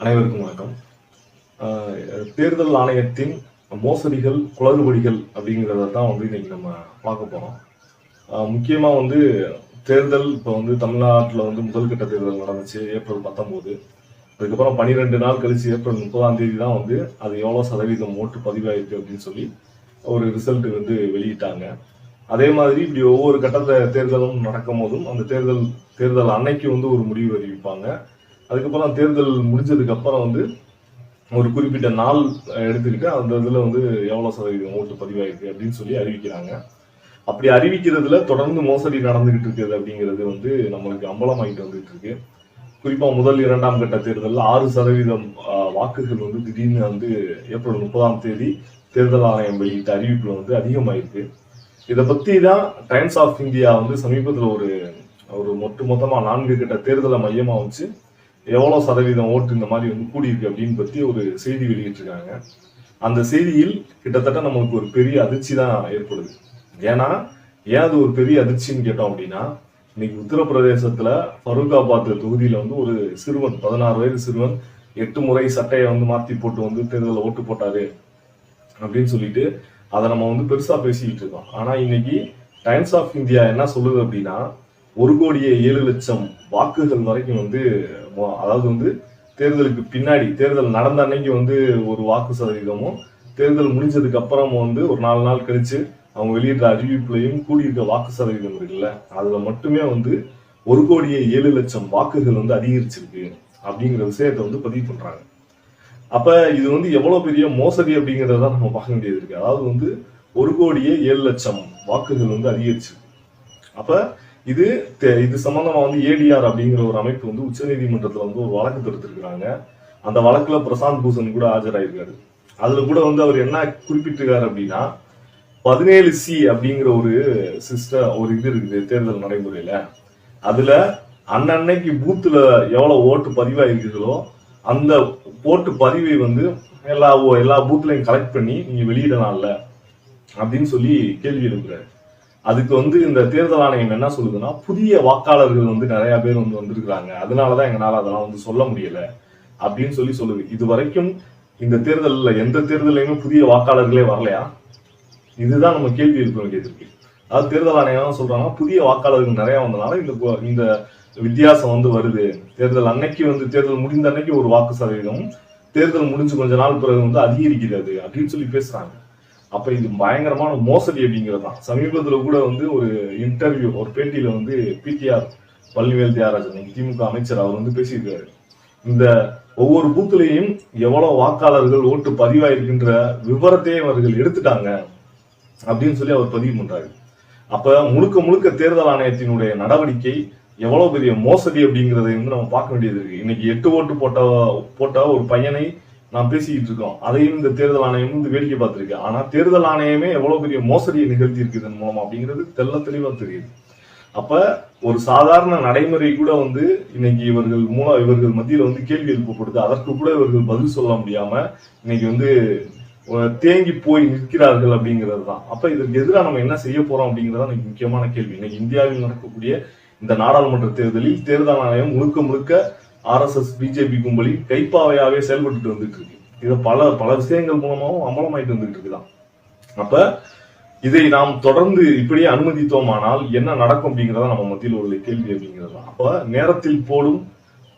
அனைவருக்கும் வணக்கம். தேர்தல் ஆணையத்தின் மோசடிகள் குளறுபடிகள் அப்படிங்கிறத தான் வந்து இன்னைக்கு நம்ம பார்க்க போகிறோம் முக்கியமாக வந்து தேர்தல் இப்போ வந்து தமிழ்நாட்டில் வந்து முதல் கட்ட தேர்தல் நடந்துச்சு ஏப்ரல் பத்தொம்போது அதுக்கப்புறம் பன்னிரெண்டு நாள் கழிச்சு ஏப்ரல் முப்பதாம் தேதி தான் வந்து அது எவ்வளோ சதவீதம் ஓட்டு பதிவாயிருக்கு அப்படின்னு சொல்லி ஒரு ரிசல்ட் வந்து வெளியிட்டாங்க. அதே மாதிரி இப்படி ஒவ்வொரு கட்டத்தை தேர்தலும் நடக்கும் போதும் அந்த தேர்தல் தேர்தல் அன்னைக்கு வந்து ஒரு முடிவு அறிவிப்பாங்க. அதுக்கப்புறம் தேர்தல் முடிஞ்சதுக்கு அப்புறம் வந்து ஒரு குறிப்பிட்ட நாள் எடுத்துக்கிட்டு அந்த இதில் வந்து எவ்வளோ சதவீதம் ஓட்டு பதிவாயிருக்கு அப்படின்னு சொல்லி அறிவிக்கிறாங்க. அப்படி அறிவிக்கிறதுல தொடர்ந்து மோசடி நடந்துகிட்டு இருக்குது அப்படிங்கிறது வந்து நம்மளுக்கு அம்பலமாயிட்டு வந்துட்டு இருக்கு. குறிப்பாக முதல் இரண்டாம் கட்ட தேர்தலில் ஆறு சதவீதம் வாக்குகள் வந்து திடீர்னு வந்து ஏப்ரல் முப்பதாம் தேதி தேர்தல் ஆணையம் வெளியிட்ட அறிவிப்பில் வந்து அதிகமாயிருக்கு. இதை பற்றி தான் டைம்ஸ் ஆஃப் இந்தியா வந்து சமீபத்தில் ஒரு ஒரு மொட்டு மொத்தமாக நான்கு கட்ட தேர்தலை மையமாக வச்சு எவ்வளோ சதவீதம் ஓட்டு இந்த மாதிரி வந்து கூடியிருக்கு அப்படின்னு பற்றி ஒரு செய்தி வெளியிட்டிருக்காங்க. அந்த செய்தியில் கிட்டத்தட்ட நம்மளுக்கு ஒரு பெரிய அதிர்ச்சி தான் ஏற்படுது. ஏன்னா ஏன் அது ஒரு பெரிய அதிர்ச்சின்னு கேட்டோம் அப்படின்னா இன்னைக்கு உத்தரப்பிரதேசத்துல ஃபரூகாபாத் தொகுதியில வந்து ஒரு சிறுவன் பதினாறு வயது சிறுவன் எட்டு முறை சட்டையை வந்து மாற்றி போட்டு வந்து தேர்தலில் ஓட்டு போட்டாரு அப்படின்னு சொல்லிட்டு அதை நம்ம வந்து பெருசா பேசிக்கிட்டு இருக்கோம். ஆனா இன்னைக்கு டைம்ஸ் ஆஃப் இந்தியா என்ன சொல்லுது அப்படின்னா ஒரு கோடியே ஏழு லட்சம் வாக்குகள் வரைக்கும் வந்து அதாவது வந்து தேர்தலுக்கு பின்னாடி தேர்தல் நடந்த அன்னைக்கு வந்து ஒரு வாக்கு சதவீதமும் தேர்தல் முடிஞ்சதுக்கு அப்புறம் வந்து ஒரு நாலு நாள் கழிச்சு அவங்க வெளியிட்ட அறிவிப்புலையும் கூடியிருக்க வாக்கு சதவீதம் இருக்குல்ல? அதுல மட்டுமே வந்து ஒரு கோடியே ஏழு லட்சம் வாக்குகள் வந்து அதிகரிச்சிருக்கு அப்படிங்கிற விஷயத்தை வந்து பதிவு பண்றாங்க. அப்ப இது வந்து எவ்வளவு பெரிய மோசடி அப்படிங்கறத நம்ம பார்க்க வேண்டியது இருக்கு. அதாவது வந்து ஒரு கோடியே ஏழு லட்சம் வாக்குகள் வந்து அதிகரிச்சிருக்கு. அப்ப இது தே- இது சம்பந்தமா வந்து ஏடிஆர் அப்படிங்கிற ஒரு அமைப்பு வந்து உச்சநீதிமன்றத்தில் வந்து ஒரு வழக்கு தொடுத்திருக்கிறாங்க. அந்த வழக்குல பிரசாந்த் பூஷன் கூட ஆஜராயிருக்காரு. அதுல கூட வந்து அவர் என்ன குறிப்பிட்டிருக்காரு அப்படின்னா பதினேழு சி அப்படிங்கிற ஒரு சிஸ்டம் ஒரு இது இருக்குது தேர்தல் நடைமுறையில. அதுல அன்னன்னைக்கு பூத்துல எவ்வளவு ஓட்டு பதிவாயிருக்குதோ அந்த ஓட்டு பதிவை வந்து எல்லா ஓ- எல்லா பூத்துலையும் கலெக்ட் பண்ணி நீங்க வெளியிடலாம்ல அப்படின்னு சொல்லி கேள்வி எழுப்புறாரு. அதுக்கு வந்து இந்த தேர்தல் ஆணையம் என்ன சொல்லுதுன்னா புதிய வாக்காளர்கள் வந்து நிறைய பேர் வந்து வந்திருக்கிறாங்க. அதனாலதான் எங்களால் அதெல்லாம் வந்து சொல்ல முடியல அப்படின்னு சொல்லி சொல்லுது. இது வரைக்கும் இந்த தேர்தலில் எந்த தேர்தலையுமே புதிய வாக்காளர்களே வரலையா? இதுதான் நம்ம கேள்வி இருக்க வேண்டியது இருக்கு. அதாவது தேர்தல் ஆணையம் என்ன சொல்றாங்க புதிய வாக்காளர்கள் நிறைய வந்தனால இந்த இந்த வித்தியாசம் வந்து வருது. தேர்தல் அன்னைக்கு வந்து தேர்தல் முடிந்த அன்னைக்கு ஒரு வாக்கு சதவீதம் தேர்தல் முடிஞ்சு கொஞ்ச நாள் பிறகு வந்து அதிகரிக்கிறது அப்படின்னு சொல்லி பேசுறாங்க. அப்ப இது பயங்கரமான மோசடி அப்படிங்கிறது தான். சமீபத்துல கூட வந்து ஒரு இன்டர்வியூ ஒரு பேட்டியில வந்து பிடிஆர் பழனிவேல் தியாகராஜன் இன்னைக்கு திமுக அமைச்சர் அவர் வந்து பேசியிருக்காரு. இந்த ஒவ்வொரு பூத்துலையும் எவ்வளவு வாக்காளர்கள் ஓட்டு பதிவாயிருக்கின்ற விவரத்தையே அவர்கள் எடுத்துட்டாங்க அப்படின்னு சொல்லி அவர் பதிவு பண்றாரு. அப்ப முழுக்க முழுக்க தேர்தல் ஆணையத்தினுடைய நடவடிக்கை எவ்வளவு பெரிய மோசடி அப்படிங்கறதை வந்து நம்ம பார்க்க வேண்டியது இருக்கு. இன்னைக்கு எட்டு ஓட்டு போட்ட போட்ட ஒரு பையனை நாம் பேசிக்கிட்டு இருக்கோம். அதையும் இந்த தேர்தல் ஆணையம் வந்து வேடிக்கை பார்த்துருக்கு. ஆனால் தேர்தல் ஆணையமே எவ்வளோ பெரிய மோசடியை நிகழ்த்தி இருக்கு இதன் மூலம் அப்படிங்கிறது தெல்ல தெளிவாக தெரியுது. அப்போ ஒரு சாதாரண நடைமுறை கூட வந்து இன்னைக்கு இவர்கள் மூலம் இவர்கள் மத்தியில் வந்து கேள்வி எழுப்பப்படுது. அதற்கு கூட இவர்கள் பதில் சொல்ல முடியாமல் இன்னைக்கு வந்து தேங்கி போய் நிற்கிறார்கள் அப்படிங்கிறது தான். அப்போ இதற்கு எதிராக நம்ம என்ன செய்ய போகிறோம் அப்படிங்கிறது தான் முக்கியமான கேள்வி. இன்னைக்கு இந்தியாவில் நடக்கக்கூடிய இந்த நாடாளுமன்ற தேர்தலில் தேர்தல் ஆணையம் முழுக்க முழுக்க ஆர்எஸ்எஸ் பிஜேபி கும்பலி கைப்பாவையாகவே செயல்பட்டு வந்துட்டு இருக்கு. இதை பல பல விஷயங்கள் மூலமாவும் அமலமாயிட்டு வந்துட்டு இருக்குதான். அப்ப இதை நாம் தொடர்ந்து இப்படியே அனுமதித்தோமானால் என்ன நடக்கும் அப்படிங்கிறத நம்ம மத்தியில் உள்ள கேள்வி அப்படிங்கிறது அப்ப நேரத்தில் போடும்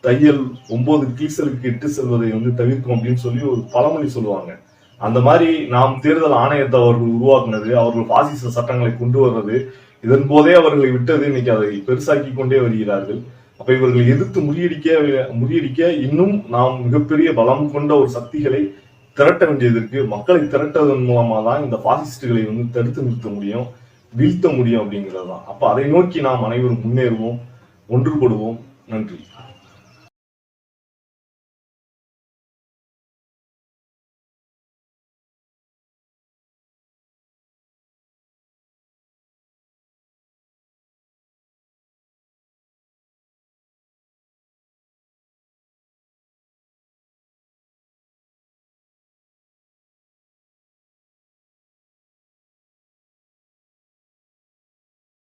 தையல் ஒன்பது கீசலுக்கு இட்டு செல்வதை வந்து தவிர்க்கும் அப்படின்னு சொல்லி ஒரு பழமொழி சொல்லுவாங்க. அந்த மாதிரி நாம் தேர்தல் ஆணையத்தை அவர்கள் உருவாக்குனது அவர்கள் பாசிச சட்டங்களை கொண்டு வர்றது இதன் போதே அவர்களை விட்டது இன்னைக்கு அதை பெருசாக்கி கொண்டே வருகிறார்கள். அப்ப இவர்கள் எதிர்த்து முறியடிக்க முறியடிக்க இன்னும் நாம் மிகப்பெரிய பலம் கொண்ட ஒரு சக்திகளை திரட்ட வேண்டியது இருக்கு மக்களை திரட்டுவதன் மூலமா தான் இந்த பாசிஸ்டுகளை வந்து தடுத்து நிறுத்த முடியும் வீழ்த்த முடியும் அப்படிங்கிறது தான் அப்ப அதை நோக்கி நாம் அனைவரும் முன்னேறுவோம் ஒன்றுபடுவோம். நன்றி.